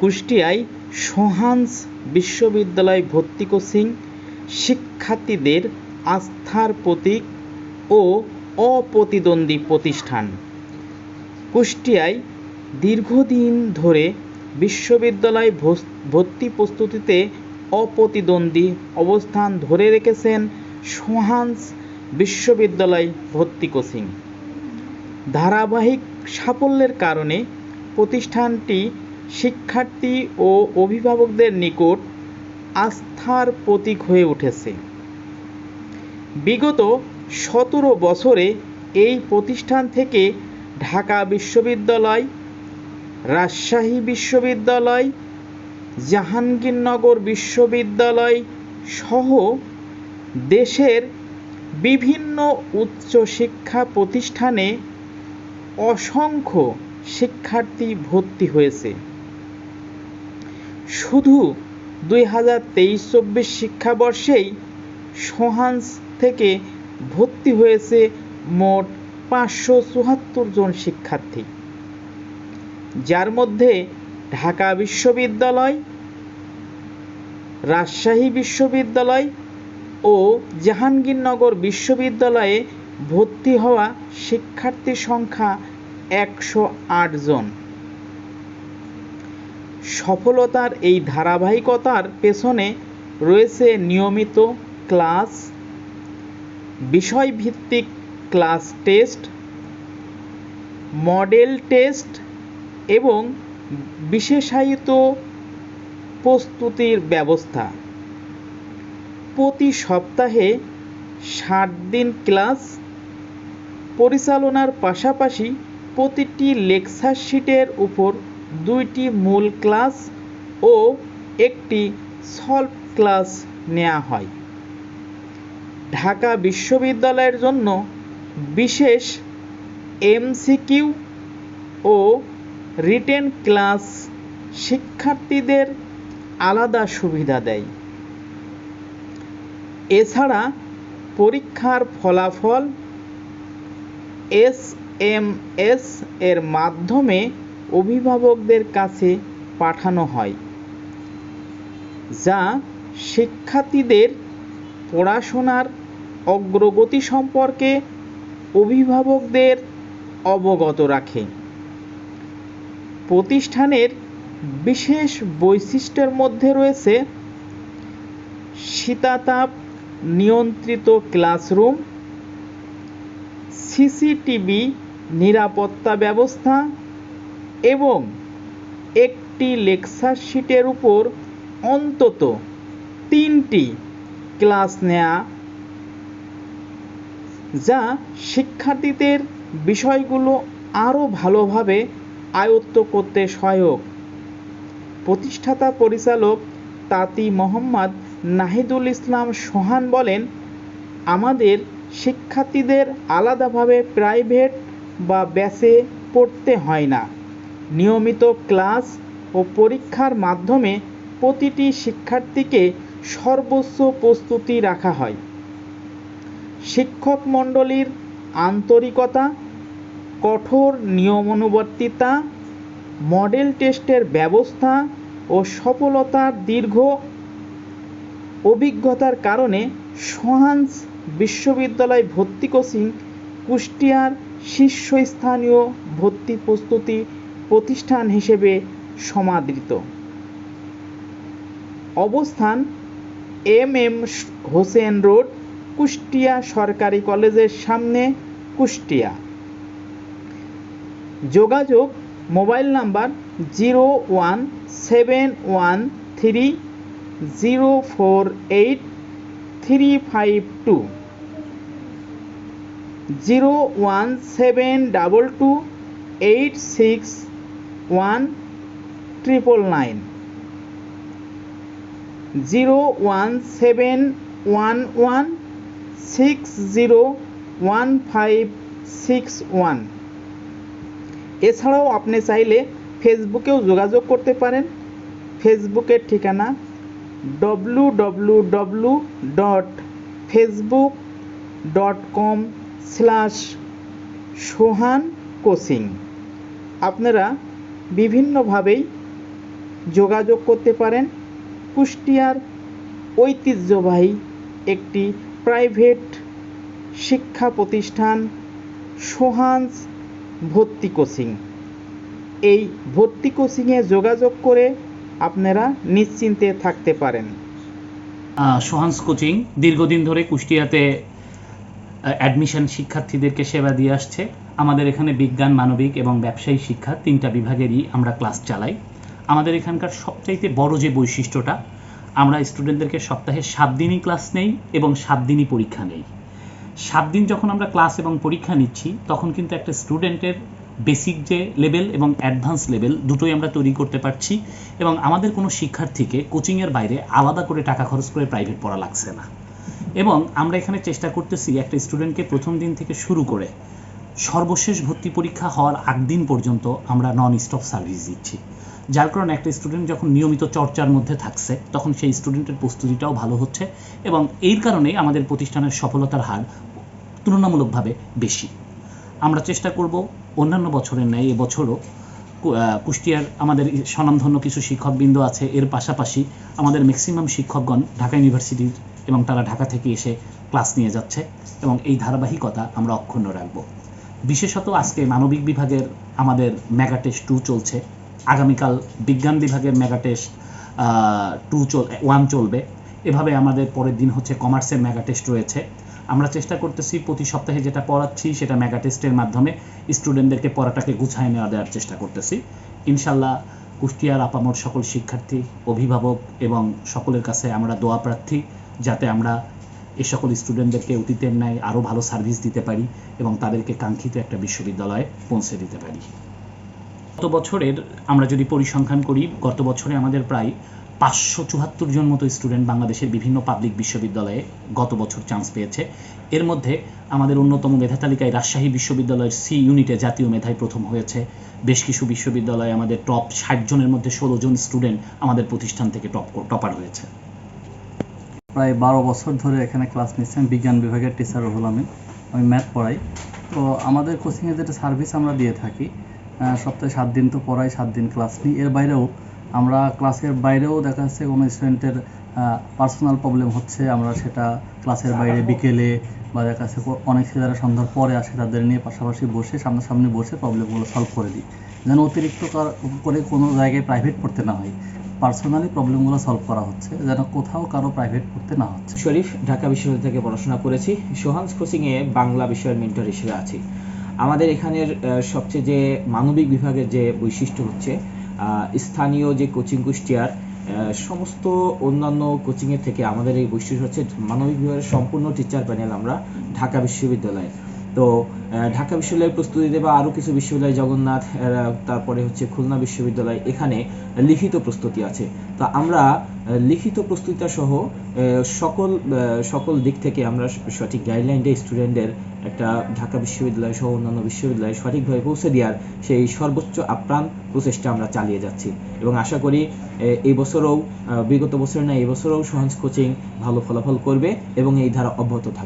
কুষ্টিয়ায় সোহানস বিশ্ববিদ্যালয় ভর্তি কোচিং, শিক্ষার্থীদের আস্থার প্রতীক ও অপ্রতিদ্বন্দ্বী প্রতিষ্ঠান। কুষ্টিয়ায় দীর্ঘদিন ধরে বিশ্ববিদ্যালয় ভর্তি প্রস্তুতিতে অপ্রতিদ্বন্দ্বী অবস্থান ধরে রেখেছেন সোহানস বিশ্ববিদ্যালয় ভর্তি কোচিং। ধারাবাহিক সাফল্যের কারণে প্রতিষ্ঠানটি শিক্ষার্থী ও অভিভাবকদের নিকট আস্থার প্রতীক হয়ে উঠেছে। বিগত সতেরো বছরে এই প্রতিষ্ঠান থেকে ঢাকা বিশ্ববিদ্যালয়, রাজশাহী বিশ্ববিদ্যালয়, জাহাঙ্গীরনগর বিশ্ববিদ্যালয় সহ দেশের বিভিন্ন উচ্চশিক্ষা প্রতিষ্ঠানে অসংখ্য শিক্ষার্থী ভর্তি হয়েছে। শুধু দুই হাজার তেইশ চব্বিশ শিক্ষাবর্ষেই সোহানস থেকে ভর্তি হয়েছে মোট পাঁচশো চুয়াত্তর জন শিক্ষার্থী। যার মধ্যে ঢাকা বিশ্ববিদ্যালয়, রাজশাহী বিশ্ববিদ্যালয় ও জাহাঙ্গীরনগর বিশ্ববিদ্যালয়ে ভর্তি হওয়া শিক্ষার্থীর সংখ্যা একশো আট জন। সফলতার এই ধারাবাহিকতার পেছনে রয়েছে নিয়মিত ক্লাস, বিষয়ভিত্তিক ক্লাস টেস্ট, মডেল টেস্ট এবং বিশেষায়িত প্রস্তুতির ব্যবস্থা। প্রতি সপ্তাহে ষাট দিন ক্লাস পরিচালনার পাশাপাশি প্রতিটি লেকচার শিটের উপর দুইটি মূল ক্লাস ও একটি সলভ ক্লাস নেওয়া হয়। ঢাকা বিশ্ববিদ্যালয়ের জন্য বিশেষ এমসিকিউ ও রিটেন ক্লাস শিক্ষার্থীদের আলাদা সুবিধা দেয়। এছাড়া পরীক্ষার ফলাফল এস এম এস এর মাধ্যমে অভিভাবকদের কাছে পাঠানো হয়, যা শিক্ষার্থীদের পড়াশোনার অগ্রগতি সম্পর্কে অভিভাবকদের অবগত রাখে। প্রতিষ্ঠানের বিশেষ বৈশিষ্ট্যের মধ্যে রয়েছে শীতাতাপ নিয়ন্ত্রিত ক্লাসরুম, সিসিটিভি নিরাপত্তা ব্যবস্থা এবং একটি লেকচার শিটের উপর অন্তত তিনটি ক্লাস নেওয়া যা শিক্ষার্থীদের বিষয়গুলো আরও ভালোভাবে আয়ত্ত করতে সহায়ক। প্রতিষ্ঠাতা পরিচালক তাঁতি মোহাম্মদ নাহিদুল ইসলাম সোহান বলেন, আমাদের শিক্ষার্থীদের আলাদাভাবে প্রাইভেট বা ব্যাচে পড়তে হয় না। নিয়মিত ক্লাস ও পরীক্ষার মাধ্যমে প্রতিটি শিক্ষার্থীকে সর্বোচ্চ প্রস্তুতি রাখা হয়। শিক্ষক মণ্ডলীর আন্তরিকতা, কঠোর নিয়মানুবর্তিতা, মডেল টেস্টের ব্যবস্থা ও সফলতার দীর্ঘ অভিজ্ঞতার কারণে সোহানস বিশ্ববিদ্যালয় ভর্তি কোচিং কুষ্টিয়ার শীর্ষস্থানীয় ভর্তি প্রস্তুতি প্রতিষ্ঠান হিসেবে সমাদৃত। অবস্থান M M Hossain road, Kushtia সরকারি কলেজের সামনে কুষ্টিয়া। যোগাযোগ mobile number zero one seven one three zero four eight three five two. Zero one seven double two eight six one triple nine zero one seven one one six zero one five six one এছাড়াও আপনি চাইলে ফেসবুকেও যোগাযোগ করতে পারেন। ফেসবুকের ঠিকানা W W W dot Facebook dot com slash Sohan coaching. আপনারা বিভিন্নভাবেই যোগাযোগ করতে পারেন। কুষ্টিয়ার ঐতিহ্যবাহী একটি প্রাইভেট শিক্ষা প্রতিষ্ঠান সোহান্স ভর্তি কোচিং। এই ভর্তি কোচিংয়ে যোগাযোগ করে আপনারা নিশ্চিন্তে থাকতে পারেন। সোহান্স কোচিং দীর্ঘদিন ধরে কুষ্টিয়াতে অ্যাডমিশন শিক্ষার্থীদেরকে সেবা দিয়ে আসছে। আমাদের এখানে বিজ্ঞান, মানবিক এবং ব্যবসায়ী শিক্ষা তিনটা বিভাগেরই আমরা ক্লাস চালাই। আমাদের এখানকার সবচাইতে বড় যে বৈশিষ্ট্যটা, আমরা স্টুডেন্টদেরকে সপ্তাহে সাত দিনই ক্লাস নেই এবং সাত দিনই পরীক্ষা নেই। সাত দিন যখন আমরা ক্লাস এবং পরীক্ষা নিচ্ছি, তখন কিন্তু একটা স্টুডেন্টের বেসিক যে লেভেল এবং অ্যাডভান্স লেভেল দুটোই আমরা তৈরি করতে পারছি এবং আমাদের কোনো শিক্ষার্থীকে কোচিংয়ের বাইরে আলাদা করে টাকা খরচ করে প্রাইভেট পড়া লাগছে না। এবং আমরা এখানে চেষ্টা করতেছি একটা স্টুডেন্টকে প্রথম দিন থেকে শুরু করে সর্বশেষ ভর্তি পরীক্ষা হওয়ার আগ দিন পর্যন্ত আমরা নন স্টপ সার্ভিস দিচ্ছি। যার কারণে একটা স্টুডেন্ট যখন নিয়মিত চর্চার মধ্যে থাকছে, তখন সেই স্টুডেন্টের প্রস্তুতিটাও ভালো হচ্ছে এবং এই কারণেই আমাদের প্রতিষ্ঠানের সফলতার হার তুলনামূলকভাবে বেশি। আমরা চেষ্টা করব অন্যান্য বছরের ন্যায়, এবছরও কুষ্টিয়ার আমাদের স্বনামধন্য কিছু শিক্ষকবৃন্দ আছে। এর পাশাপাশি আমাদের ম্যাক্সিমাম শিক্ষকগণ ঢাকা ইউনিভার্সিটির এবং তারা ঢাকা থেকে এসে ক্লাস নিয়ে যাচ্ছে এবং এই ধারাবাহিকতা আমরা অক্ষুণ্ণ রাখব। বিশেষত আজকে মানবিক বিভাগের আমাদের মেগা টেস্ট টু চলছে। আগামীকাল বিজ্ঞান বিভাগের মেগা টেস্ট টু চল ওয়ান চলবে। এভাবে আমাদের পরের দিন হচ্ছে কমার্সের মেগা টেস্ট রয়েছে। আমরা চেষ্টা করতেছি প্রতি সপ্তাহে যেটা পড়াচ্ছি সেটা মেগা টেস্টের মাধ্যমে স্টুডেন্টদেরকে পড়াটাকে গুছায় নেওয়া দেওয়ার চেষ্টা করতেছি। ইনশাল্লাহ কুষ্টিয়ার আপামর সকল শিক্ষার্থী, অভিভাবক এবং সকলের কাছে আমরা দোয়া প্রার্থী। যাতে আমরা এ সকল স্টুডেন্টদেরকে অতীতের ন্যায় আরও ভালো সার্ভিস দিতে পারি এবং তাদেরকে কাঙ্ক্ষিত একটা বিশ্ববিদ্যালয়ে পৌঁছে দিতে পারি। গত বছরের আমরা যদি পরিসংখ্যান করি, গত বছরে আমাদের প্রায় পাঁচশো চুয়াত্তর জন মতো স্টুডেন্ট বাংলাদেশের বিভিন্ন পাবলিক বিশ্ববিদ্যালয়ে গত বছর চান্স পেয়েছে। এর মধ্যে আমাদের অন্যতম মেধা তালিকায় রাজশাহী বিশ্ববিদ্যালয়ের সি ইউনিটে জাতীয় মেধায় প্রথম হয়েছে। বেশ কিছু বিশ্ববিদ্যালয়ে আমাদের টপ ষাট জনের মধ্যে ষোলো জন স্টুডেন্ট আমাদের প্রতিষ্ঠান থেকে টপ টপার হয়েছে। প্রায় বারো বছর ধরে এখানে ক্লাস নিচ্ছেন বিজ্ঞান বিভাগের টিচার রুহুল আমিন। আমি ম্যাথ পড়াই। তো আমাদের কোচিংয়ে যেটা সার্ভিস আমরা দিয়ে থাকি সপ্তাহে সাত দিন তো পড়াই, সাত দিন ক্লাস নিই। এর বাইরেও আমরা ক্লাসের বাইরেও দেখা যাচ্ছে কোনো স্টুডেন্টের পার্সোনাল প্রবলেম হচ্ছে, আমরা সেটা ক্লাসের বাইরে বিকেলে বা দেখা যাচ্ছে অনেক ছেলেরা সন্ধ্যার পরে আসে তাদের নিয়ে পাশাপাশি বসে, সামনাসামনি বসে প্রবলেমগুলো সলভ করে দিই। যেন অতিরিক্ত করে কোনো জায়গায় প্রাইভেট পড়তে না হয়। পার্সোনালি প্রবলেমগুলো সলভ করা হচ্ছে, যেন কোথাও কারও প্রাইভেট পড়তে না হচ্ছে। শরীফ, ঢাকা বিশ্ববিদ্যালয় থেকে পড়াশোনা করেছি। সোহান্স কোচিংয়ে বাংলা বিষয়ের মেন্টর হিসেবে আছি। আমাদের এখানের সবচেয়ে যে মানবিক বিভাগের যে বৈশিষ্ট্য হচ্ছে স্থানীয় যে কোচিং কুষ্টিয়ার সমস্ত অন্যান্য কোচিংয়ের থেকে আমাদের এই বৈশিষ্ট্য হচ্ছে মানবিক বিভাগের সম্পূর্ণ টিচার প্যানেল আমরা ঢাকা বিশ্ববিদ্যালয়ে তো ঢাকা বিশ্ববিদ্যালয়ের প্রস্তুতি দেবা আরও কিছু বিশ্ববিদ্যালয়, জগন্নাথ তারপরে হচ্ছে খুলনা বিশ্ববিদ্যালয়, এখানে লিখিত প্রস্তুতি আছে। তো আমরা লিখিত প্রস্তুতিটা সহ সকল সকল দিক থেকে আমরা সঠিক গাইডলাইন দিয়ে স্টুডেন্টদের একটা ঢাকা বিশ্ববিদ্যালয় সহ অন্যান্য বিশ্ববিদ্যালয়ে সঠিকভাবে পৌঁছে দেওয়ার সেই সর্বোচ্চ আপ্রাণ প্রচেষ্টা আমরা চালিয়ে যাচ্ছি। এবং আশা করি এই বছরও বিগত বছর না, এই বছরও সহজ কোচিং ভালো ফলাফল করবে এবং এই ধারা অব্যাহত থাকবে।